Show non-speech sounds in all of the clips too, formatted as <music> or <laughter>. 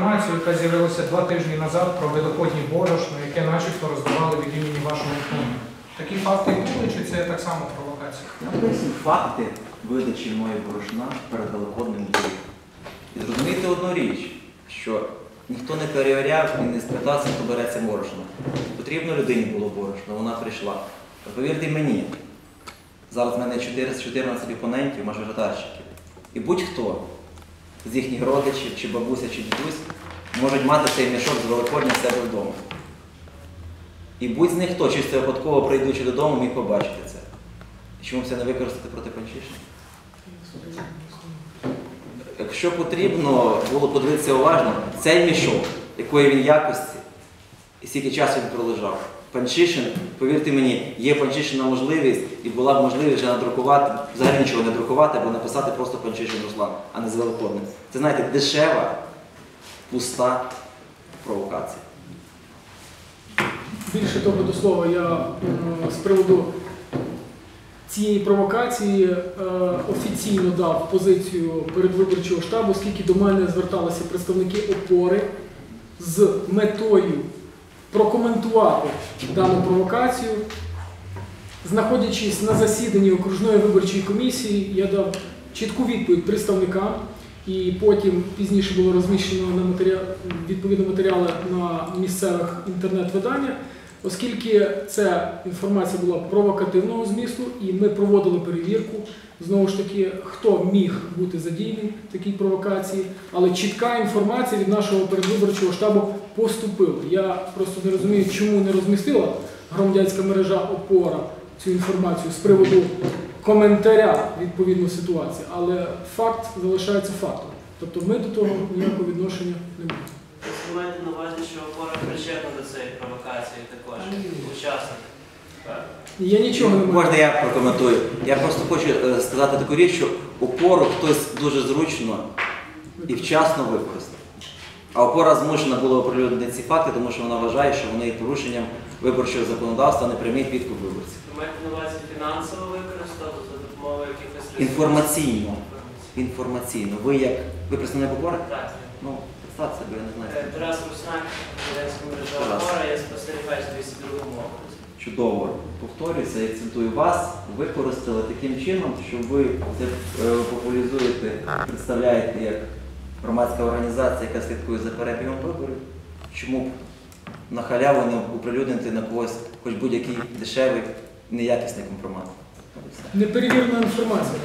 інформацію, яка з'явилася два тижні назад про великодні борошно, яке начебто роздавали від імені вашого фонду. Такі факти були, чи це так само провокація? Написані факти видачі моєї борошна перед великодним днем. І зрозумійте одну річ, що ніхто не перевіряв і не спитався, хто бере це борошно. Потрібно людині було борошно, вона прийшла. Та повірте мені, зараз в мене 4 14 опонентів, мажоритарщиків. І будь-хто з їхніх родичів, чи бабуся, чи дідусь, можуть мати цей мішок з великодня себе вдома. І будь з них хто, чисто випадково прийдучи додому, міг побачити це. Чому це не використати проти панчишин? Якщо потрібно було подивитися уважно, цей мішок, якої він якості, і скільки часу він пролежав. Панчишин, повірте мені, є панчишина можливість, і була б можливість вже надрукувати, взагалі нічого не друкувати, або написати просто панчишин Руслан, а не з Великодним. Це знаєте, дешева, пуста провокація. Більше того до слова, я е, з приводу цієї провокації е, офіційно дав позицію передвиборчого штабу, оскільки до мене зверталися представники опори з метою прокоментувати дану провокацію. Знаходячись на засіданні окружної виборчої комісії, я дав чітку відповідь представникам, і потім пізніше було розміщено на матеріал, відповідно матеріали на місцевих інтернет-виданнях, оскільки ця інформація була провокативного змісту, і ми проводили перевірку. Знову ж таки, хто міг бути задійний в такій провокації, але чітка інформація від нашого передвиборчого штабу поступила. Я просто не розумію, чому не розмістила громадянська мережа опора цю інформацію з приводу коментаря відповідно ситуації, але факт залишається фактом. Тобто ми до того ніякого відношення не маємо. Ви маєте на увазі, що опора причетна до цієї провокації також, учасник. Я нічого не. Можна я прокоментую? Я просто хочу е, сказати таку річ, що опору хтось дуже зручно і вчасно використав. А опора змушена була оприлюднити ці факти, тому що вона вважає, що вони є порушенням виборчого законодавства, не прямий підкуп виборців. Ви маєте на увазі фінансово використати за допомогою якихось ресурсів? Інформаційно. Інформаційно. Ви як ви представник опори? Так. Ну, представте себе, я не Е, знаю. Тарас Руснак, Радянська мережа опора, я спостерігач 202 окрузі. Чудово. Повторююся, я цитую вас, використали таким чином, що ви це е, популяризуєте, представляєте як громадська організація, яка слідкує за перебігом виборів. Чому б на халяву не оприлюднити на когось хоч будь-який дешевий, неякісний компромат? Неперевірена інформація.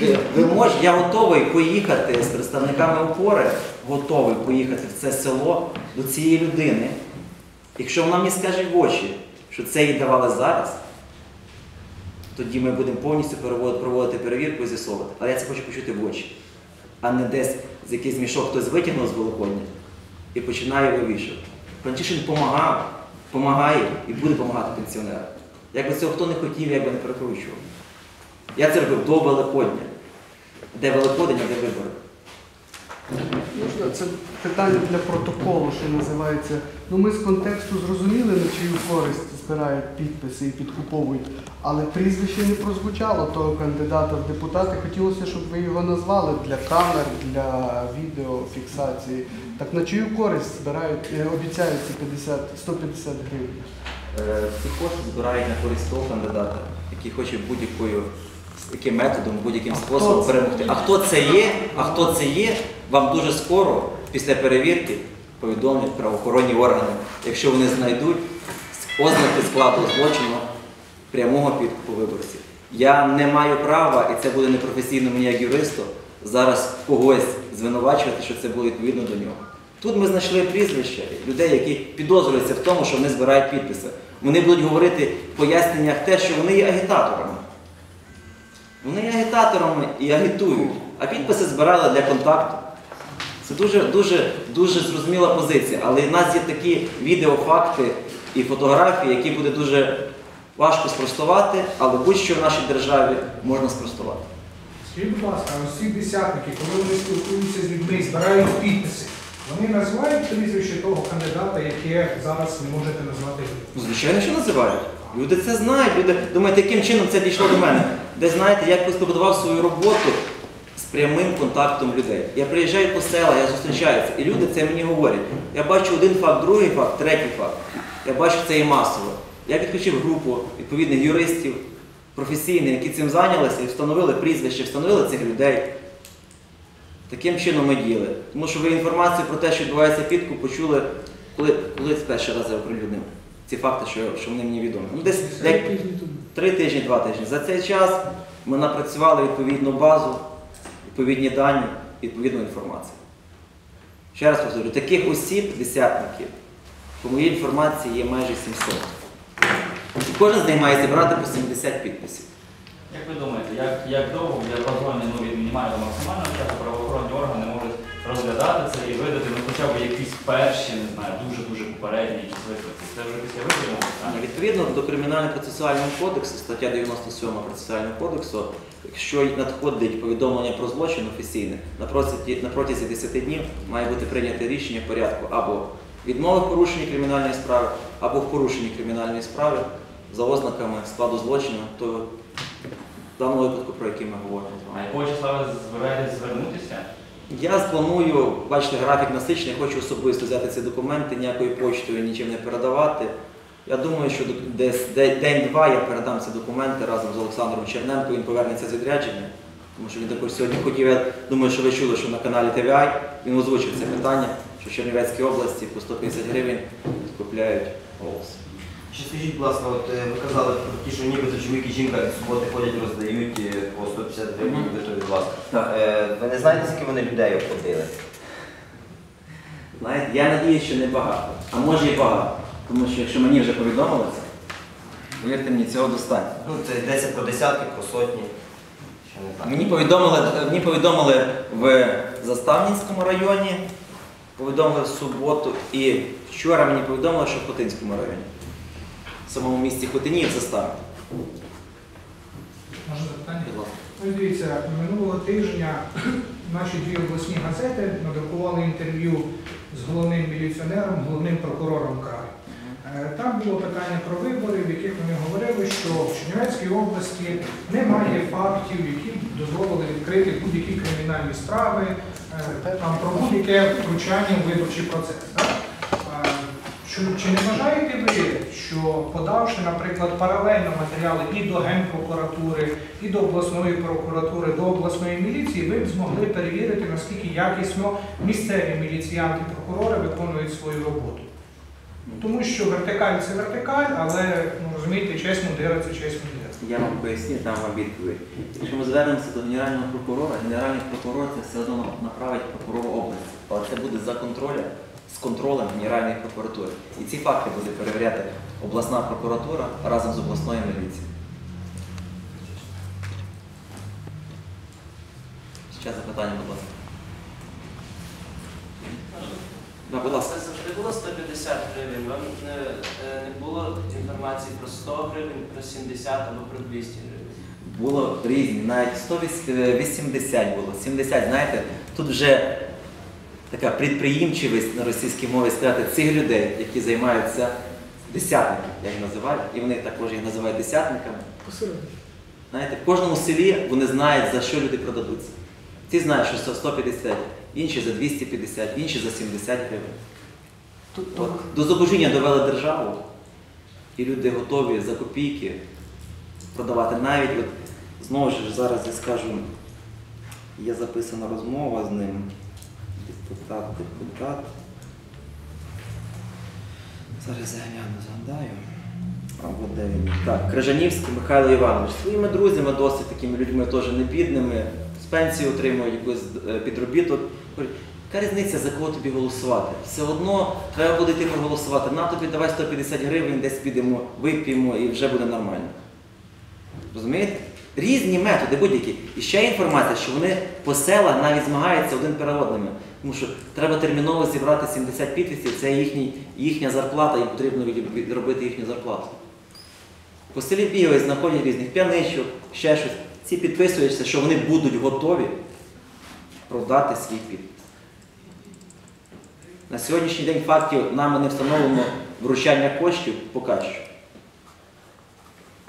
Ви, ви мож, я готовий поїхати з представниками опори, готовий поїхати в це село до цієї людини. Якщо вона мені скаже в очі, що це їй давали зараз, тоді ми будемо повністю проводити перевірку і з'ясовувати. Але я це хочу почути в очі, а не десь з якийсь мішок хтось витягнув з Великодня і починає вивішувати. Франчишин допомагав, допомагає і буде допомагати пенсіонерам. Якби цього хто не хотів, я би не перекручував. Я це робив до Великодня. Де Великодень, а де вибори. Можна це питання для протоколу, що називається. Ну ми з контексту зрозуміли, на чию користь збирають підписи і підкуповують, але прізвище не прозвучало того кандидата в депутати. Хотілося, щоб ви його назвали для камер, для відеофіксації. Так на чию користь збирають, е, обіцяють ці 50, 150 гривень? Е, Ці кошти збирають на користь того кандидата, який хоче будь-якою яким методом, будь-яким способом перемогти. А хто це є? А хто це є? Вам дуже скоро, після перевірки, повідомлять правоохоронні органи, якщо вони знайдуть ознаки складу злочину прямого підкупу виборців. Я не маю права, і це буде непрофесійно мені як юристу, зараз когось звинувачувати, що це було відповідно до нього. Тут ми знайшли прізвища людей, які підозрюються в тому, що вони збирають підписи. Вони будуть говорити в поясненнях те, що вони є агітаторами. Вони є агітаторами і агітують, а підписи збирали для контакту. Це дуже, дуже, дуже зрозуміла позиція. Але в нас є такі відеофакти і фотографії, які буде дуже важко спростувати, але будь-що в нашій державі можна спростувати. Скажіть, будь ласка, ці десятники, коли вони спілкуються з людьми, збирають підписи, вони називають прізвище того кандидата, яке зараз не можете назвати? Ну, звичайно, що називають. Люди це знають. Люди думаєте, яким чином це дійшло до мене? Де знаєте, я якось побудував свою роботу з прямим контактом людей. Я приїжджаю по селах, я зустрічаюся, і люди це мені говорять. Я бачу один факт, другий факт, третій факт. Я бачу це і масово. Я підключив групу відповідних юристів, професійних, які цим зайнялися і встановили прізвище, встановили цих людей. Таким чином ми діяли. Тому що ви інформацію про те, що відбувається підкуп, почули, коли, коли перший раз я оприлюднив ці факти, що, що вони мені відомі. Ну, десь Три тижні тому. Три тижні, два тижні. За цей час ми напрацювали відповідну базу, відповідні дані, відповідну інформацію. Ще раз повторю, таких осіб, десятників, по моїй інформації є майже 700. І кожен з них має зібрати по 70 підписів. Як ви думаєте, як, як довго в діапазоні ну, від мінімального до максимального часу правоохоронні органи можуть розглядати це і видати ну, хоча б якісь перші, не знаю, дуже-дуже попередні Відповідно до Кримінально-процесуального кодексу, стаття 97 процесуального кодексу, якщо надходить повідомлення про злочин офіційне, на протязі, 10 днів має бути прийнято рішення в порядку або відмови в порушенні кримінальної справи, або в порушенні кримінальної справи за ознаками складу злочину, то в даному випадку, про який ми говоримо з А вами. якого числа ви збираєтесь звернутися? Я спланую, бачите, графік насичений, хочу особисто взяти ці документи, ніякою почтою нічим не передавати. Я думаю, що десь день-два я передам ці документи разом з Олександром Черненко, він повернеться з відрядження. Тому що він також сьогодні хотів, я думаю, що ви чули, що на каналі TVI він озвучив це питання, що в Чернівецькій області по 150 гривень купляють голос. Ще скажіть, будь ласка, от е, ви казали про ті, що нібито чоловік і жінка від суботи ходять, роздають е, по 150 гривень нібито від вас. Так. Е, Ви не знаєте, скільки вони людей обходили? Знаєте, я надіюсь, що не багато, а може і багато. Тому що якщо мені вже повідомили це, повірте мені, цього достатньо. Ну, це йдеться про десятки, про сотні. Ще не так. Мені повідомили, мені повідомили в Заставнінському районі, повідомили в суботу і вчора мені повідомили, що в Хотинському районі. В самому місті Хотині в Заставі. Може запитання? Будь ласка. Ну, дивіться, минулого тижня <clears throat> наші дві обласні газети надрукували інтерв'ю з головним міліціонером, головним прокурором краю. Е, Там було питання про вибори, в яких вони говорили, що в Чернівецькій області немає фактів, які дозволили відкрити будь-які кримінальні справи, е, там, про будь-яке втручання в виборчий процес. Так? Чи, чи не вважаєте ви, що подавши, наприклад, паралельно матеріали і до Генпрокуратури, і до обласної прокуратури, до обласної міліції, ви б змогли перевірити, наскільки якісно місцеві міліціянти прокурори виконують свою роботу? Ну, Тому що вертикаль це вертикаль, але ну, розумієте, чесно дира це чесно дира. Я вам поясню, дам вам відповідь. Якщо ми звернемося до генерального прокурора, генеральний прокурор це все одно направить прокурору області. Але це буде за контролем, з контролем Генеральної прокуратури. І ці факти буде перевіряти обласна прокуратура разом з обласною міліцією. Ще запитання, будь ласка. Да, будь ласка. Це завжди було 150 гривень. Вам не, е, не було інформації про 100 гривень, про 70 або про 200 гривень. Було різні, навіть 180 було, 70, знаєте, тут вже така підприємчивість на російській мові сказати цих людей, які займаються десятники, я їх називаю, і вони також їх називають десятниками. Знаєте, в кожному селі вони знають, за що люди продадуться. Ці знають, що за 150, інші за 250, інші за 70 гривень. От, до зубожіння довели державу, і люди готові за копійки продавати. Навіть от, знову ж зараз я скажу, є записана розмова з ним. Депутат, депутат. Зараз я гляну, згадаю. Або де він? Так, Крижанівський Михайло Іванович. Своїми друзями, досить такими людьми теж не бідними, з пенсії отримують якусь е, підробіток. Яка різниця, за кого тобі голосувати? Все одно треба буде йти проголосувати. На тобі давай 150 гривень, десь підемо, вип'ємо і вже буде нормально. Розумієте? Різні методи, будь-які. І ще інформація, що вони по селах навіть змагаються один перед одними. Тому що треба терміново зібрати 70 підписів, це їхній, їхня зарплата, їм потрібно відробити їхню зарплату. По селі бігають, знаходять різних п'яничок, ще щось. Ці підписуються, що вони будуть готові продати свій підпис. На сьогоднішній день фактів нами не встановлено вручання коштів поки що.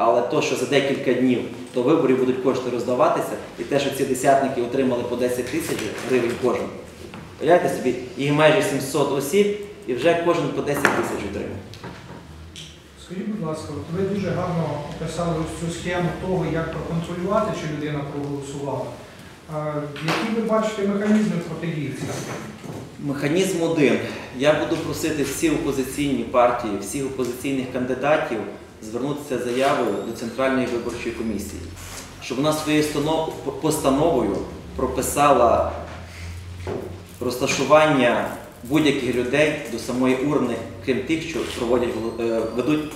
Але то, що за декілька днів до виборів будуть кошти роздаватися, і те, що ці десятники отримали по 10 тисяч гривень кожен. Уявляєте собі, їх майже 700 осіб, і вже кожен по 10 тисяч отримав. Скажіть, будь ласка, ви дуже гарно описали ось цю схему того, як проконтролювати, чи людина проголосувала. Які ви бачите механізми протидії? Механізм один. Я буду просити всі опозиційні партії, всіх опозиційних кандидатів звернутися заявою до Центральної виборчої комісії, щоб вона своєю постановою прописала розташування будь-яких людей до самої урни, крім тих, що проводять е, ведуть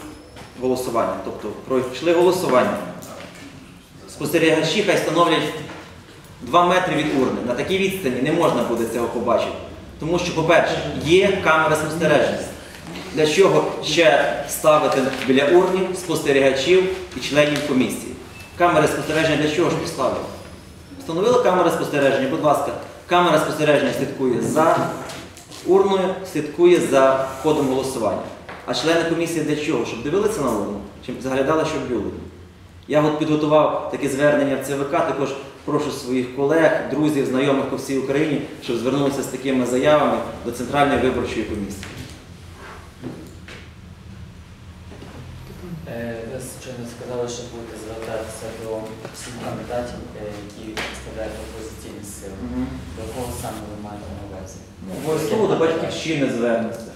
голосування. Тобто пройшли голосування. Спостерігачі хай становлять 2 метри від урни. На такій відстані не можна буде цього побачити. Тому що, по-перше, є камера спостереження. Для чого ще ставити біля урни спостерігачів і членів комісії? Камери спостереження для чого ж поставили? Встановили камери спостереження, будь ласка, камера спостереження слідкує за урною, слідкує за ходом голосування. А члени комісії для чого? Щоб дивилися на урну? Чи заглядали, щоб бюлетні? Я от підготував таке звернення в ЦВК, також прошу своїх колег, друзів, знайомих по всій Україні, щоб звернулися з такими заявами до Центральної виборчої комісії. Е, Ви щойно сказали, що будете звертатися до всіх кандидатів, е, які представляють опозиційні сили. До кого саме ви маєте на увазі? Ну, Обов'язково до батьківщини звернеться,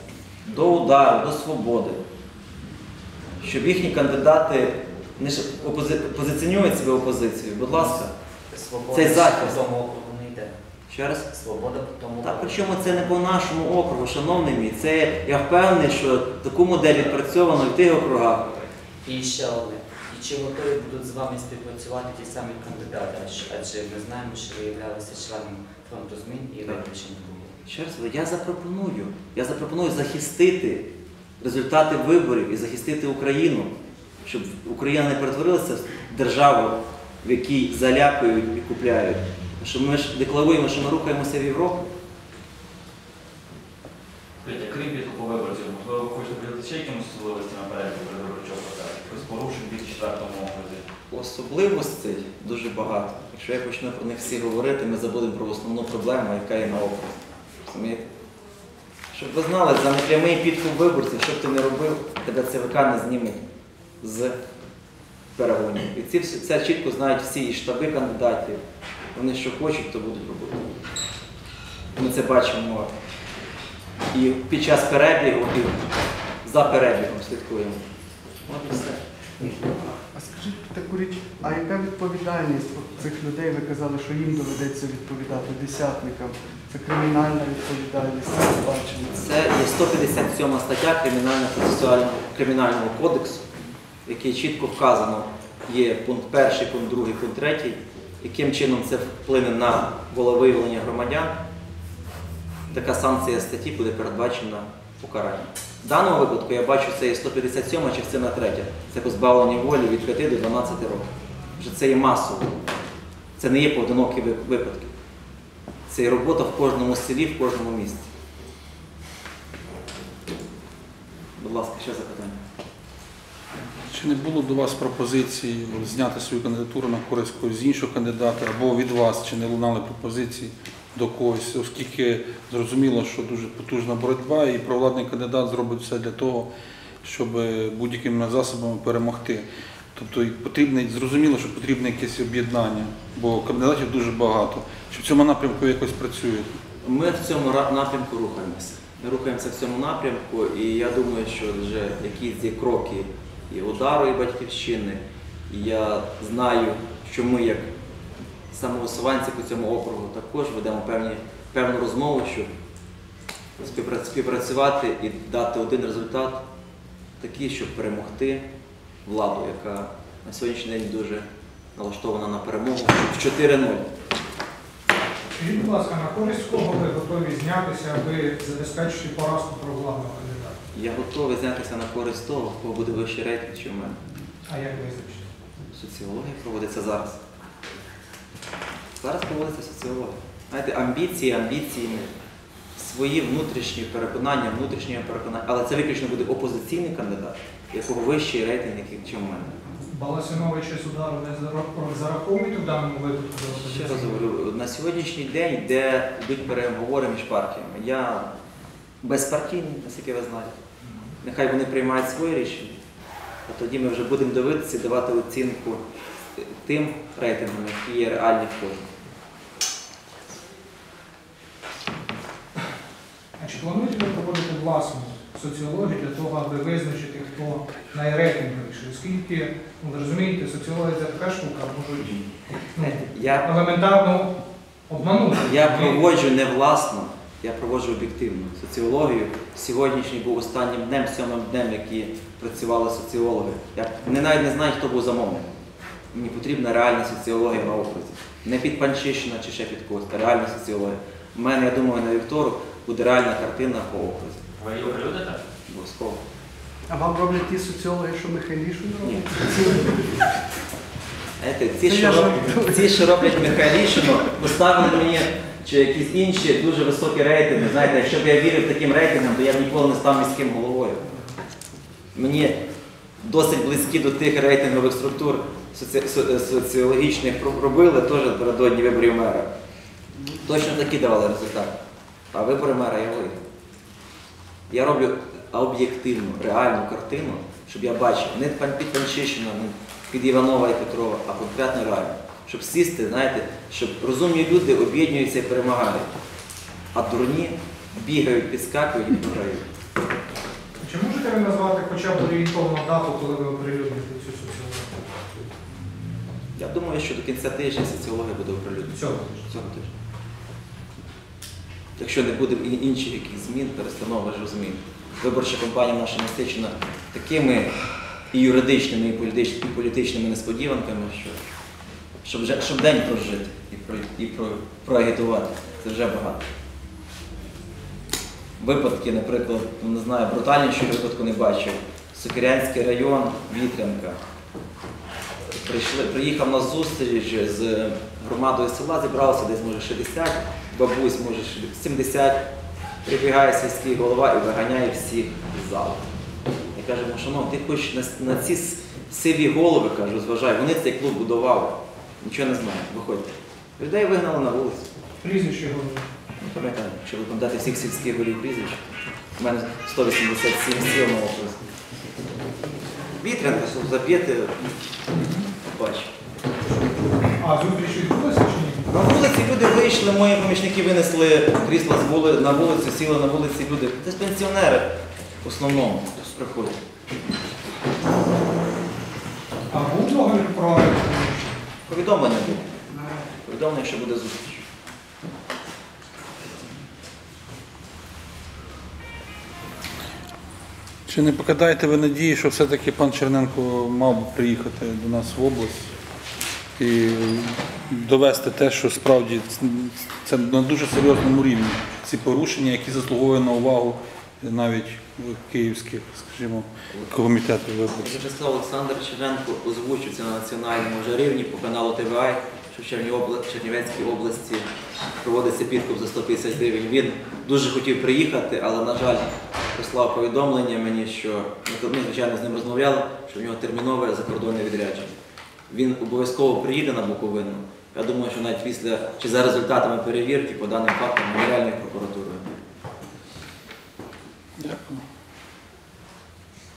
до удару, до свободи. Щоб їхні кандидати не ж опози- позиціонують себе опозицією. Будь ласка, Свобода Цей захист. по тому округу не йде. ще раз. Свобода по тому Та округу. причому це не по нашому округу, шановний мій. Це я впевнений, що таку модель відпрацьовано в тих округах. І ще одне. І чи готові будуть з вами співпрацювати ті самі кандидати? Адже- ми знаємо, що ви являлися членом фронту змін і Так. виключені були. Ще раз, я запропоную. Я запропоную захистити результати виборів і захистити Україну, щоб Україна не перетворилася в державу, в якій залякують і купляють. Що ми ж декларуємо, що ми рухаємося в Європу. Скажіть, а крім підкупу виборців, можливо, ви хочете поділитися ще якимось особливостями перебігу передвиборчого процесу? Якось 2004 окрузі? Особливостей дуже багато. Якщо я почну про них всі говорити, ми забудемо про основну проблему, яка є на окрузі. Розумієте? Щоб ви знали, за непрямий підкуп виборців, що б ти не робив, тебе ЦВК не зніме з перегонів. І ці це чітко знають всі і штаби кандидатів. Вони що хочуть, то будуть робити. Ми це бачимо і під час перебігу, і за перебігом слідкуємо. От і все. Таку річ, а яка відповідальність цих людей? Ви казали, що їм доведеться відповідати десятникам. Це кримінальна відповідальність, це бачимо. Це є 157 стаття Кримінально-процесуального кримінального кодексу, в якій чітко вказано, є пункт перший, пункт другий, пункт третій, яким чином це вплине на волевиявлення громадян. Така санкція статті буде передбачена покарання. В даному випадку я бачу, це є 157 частина 3. Це позбавлення волі від 5 до 12 років. Вже це є масово. Це не є поодинокі випадки. Це є робота в кожному селі, в кожному місті. Будь ласка, ще запитання. Чи не було до вас пропозиції зняти свою кандидатуру на користь з іншого кандидата або від вас, чи не лунали пропозиції до когось, оскільки зрозуміло, що дуже потужна боротьба і провладний кандидат зробить все для того, щоб будь-якими засобами перемогти. Тобто потрібне, зрозуміло, що потрібне якесь об'єднання, бо кандидатів дуже багато. Чи в цьому напрямку якось працюєте? Ми в цьому напрямку рухаємося. Ми рухаємося в цьому напрямку, і я думаю, що вже якісь є кроки і удару, і батьківщини. Я знаю, що ми, як самовисуванці по цьому округу, також ведемо певні, певну розмову, щоб співпрацювати і дати один результат, такий, щоб перемогти владу, яка на сьогоднішній день дуже налаштована на перемогу в 4-0. Скажіть, будь ласка, на користь кого ви готові знятися, аби забезпечити поразку провладного кандидата? Я готовий знятися на користь того, кого буде вищий рейтинг, ніж у мене. А як визначити? Соціологія проводиться зараз. Зараз проводиться соціологія. Знаєте, амбіції, амбіції, свої внутрішні переконання, внутрішні переконання, але це виключно буде опозиційний кандидат, якого вищий рейтинг, ніж у мене. Баласиновича Судару не зараховують у даному випадку Ще раз говорю, на сьогоднішній день, де йдуть переговори між партіями, я безпартійний, наскільки ви знаєте. Нехай вони приймають своє рішення, а тоді ми вже будемо дивитися давати оцінку тим рейтингам, які є реальні в кожному. Чи плануєте ви проводити власну соціологію для того, аби визначити, хто найрейтинговіший? Оскільки, ну, ви розумієте, соціологія це така штука, можуть ну, Я, елементарно обманути. я проводжу не власно, я проводжу об'єктивну соціологію. Сьогоднішній був останнім днем, сьомим днем, які працювали соціологи. Я не навіть не знаю, хто був замовник. Мені потрібна реальна соціологія на окрузі. Не підпанчищена чи ще під когось, а реальна соціологія. У мене, я думаю, на вівторок буде реальна картина по окрузі. Ви її оприлюдите? Обов'язково. А вам роблять ті соціологи, що Михайлішу Ні. роблять? Знаєте, ці, що роблять, ці, що роблять Михайлішину, поставили мені чи якісь інші дуже високі рейтинги. Знаєте, якщо б я вірив таким рейтингам, то я б ніколи не став міським головою. Мені досить близькі до тих рейтингових структур соціологічних робили теж напередодні виборів мера. Точно такі давали результат. А вибори мера я виграв. Я роблю об'єктивну, реальну картину, щоб я бачив не під Панчишина, не під Іванова і Петрова, а конкретно реально. Щоб сісти, знаєте, щоб розумні люди об'єднуються і перемагають. А дурні бігають, підскакують і програють. Чи можете ви назвати хоча б орієнтовну дату, коли ви оприлюдните? Я думаю, що до кінця тижня соціологія буде оприлюднена. Цього. Цього тижня. Якщо не буде інших якихось змін, перестанов, ви ж розумієте. Виборча кампанія наша насичена такими і юридичними, і політичними, і політичними несподіванками, що щоб, вже, щоб день прожити і, про, і про, проагітувати. Це вже багато. Випадки, наприклад, не знаю, брутальнішого випадку не бачив. Сокирянський район, Вітрянка. Прийшли, приїхав на зустріч з громадою села, зібралося десь може 60, бабусь, може 70. Прибігає сільський голова і виганяє всіх з залу. Я кажу, ну шановні, ти хоч на, на ці сиві голови, кажу, зважай, вони цей клуб будували. Нічого не знаю, виходьте. Людей вигнали на вулицю. Прізвище голови. Ну, пам'ятаю, якщо ви пам'ятаєте всіх сільських голів прізвищ, у мене 187 сіл на окрузі. Вітрянка, що заб'єте, бачу. А зустріч відбулася чи ні? На вулиці люди вийшли, мої помічники винесли крісла з вули, на вулицю, сіли на вулиці люди. Це ж пенсіонери в основному приходять. А був договір про Повідомлення було. Повідомлення, що буде зустріч. Чи не покидаєте ви надії, що все-таки пан Черненко мав би приїхати до нас в область і довести те, що справді це на дуже серйозному рівні ці порушення, які заслуговують на увагу навіть київських, скажімо, комітетів виборців. вже Олександр Черненко, озвучив на національному вже рівні по каналу ТВА, що в Чернівецькій області проводиться підкуп за 150 гривень. Він дуже хотів приїхати, але, на жаль, прислав повідомлення мені, що ми, звичайно, з ним розмовляли, що в нього термінове закордонне відрядження. Він обов'язково приїде на Буковину. Я думаю, що навіть після чи за результатами перевірки по даним фактам Генеральної прокуратурою